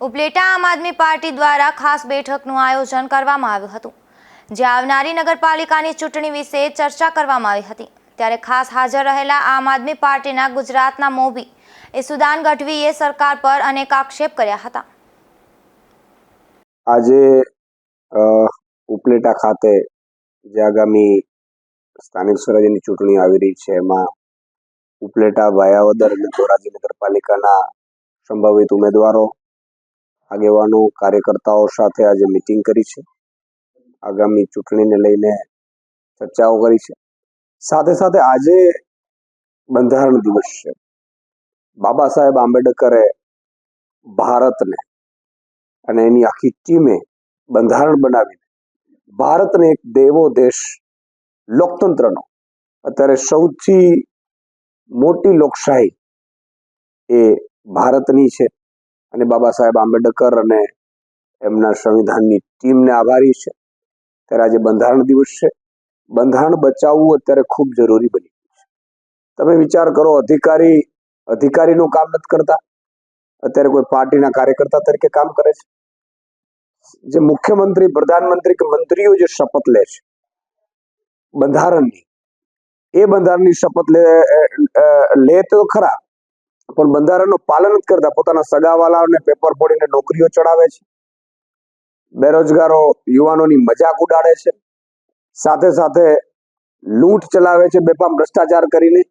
ઉપલેટા આમ આદમી પાર્ટી દ્વારા ખાસ બેઠકનું આયોજન કરવામાં આવ્યું હતું જ્યાં આવનારી નગરપાલિકાની ચૂંટણી વિશે ચર્ચા કરવામાં આવી હતી. ત્યારે ખાસ હાજર રહેલા આમ આદમી પાર્ટીના ગુજરાતના મોભી એ સુદાન ગઢવીએ સરકાર પર અનેક આક્ષેપ કર્યા હતા. આજે ઉપલેટા ખાતે જે આગામી સ્થાનિક સ્વરાજ્યની ચૂંટણી આવી રહી છે, એમાં ઉપલેટા, વાયાવદર અને ધોરાજી નગરપાલિકાના સંભવિત ઉમેદવારો આગેવાનો, કાર્યકર્તાઓ સાથે આજે મિટિંગ કરી છે. આગામી ચૂંટણીને લઈને ચર્ચાઓ કરી છે. સાથે સાથે આજે બંધારણ દિવસ છે. બાબા સાહેબ આંબેડકરે ભારતને અને એની આખી ટીમે બંધારણ બનાવીને ભારતને એક દેવો દેશ લોકતંત્રનો, અત્યારે સૌથી મોટી લોકશાહી એ ભારતની છે. અને બાબા સાહેબ આંબેડકર અને એમના સંવિધાનની ટીમને આભારી છે. ત્યારે આજે બંધારણ દિવસ છે. બંધારણ બચાવવું અત્યારે ખૂબ જરૂરી બની ગયું છે. તમે વિચાર કરો, અધિકારી, અધિકારીનું કામ નથી કરતા. અત્યારે કોઈ પાર્ટીના કાર્યકર્તા તરીકે કામ કરે છે. જે મુખ્યમંત્રી, પ્રધાનમંત્રી કે મંત્રીઓ જે શપથ લે છે. બંધારણની. એ બંધારણની શપથ લે લે તો ખરા. પણ બંધારણનું પાલન જ કરતા પોતાના સગાવાલાઓને પેપર ફોડીને નોકરીઓ ચડાવે છે. બેરોજગારો યુવાનોની મજાક ઉડાડે છે. સાથે સાથે લૂંટ ચલાવે છે બેફામ ભ્રષ્ટાચાર કરીને.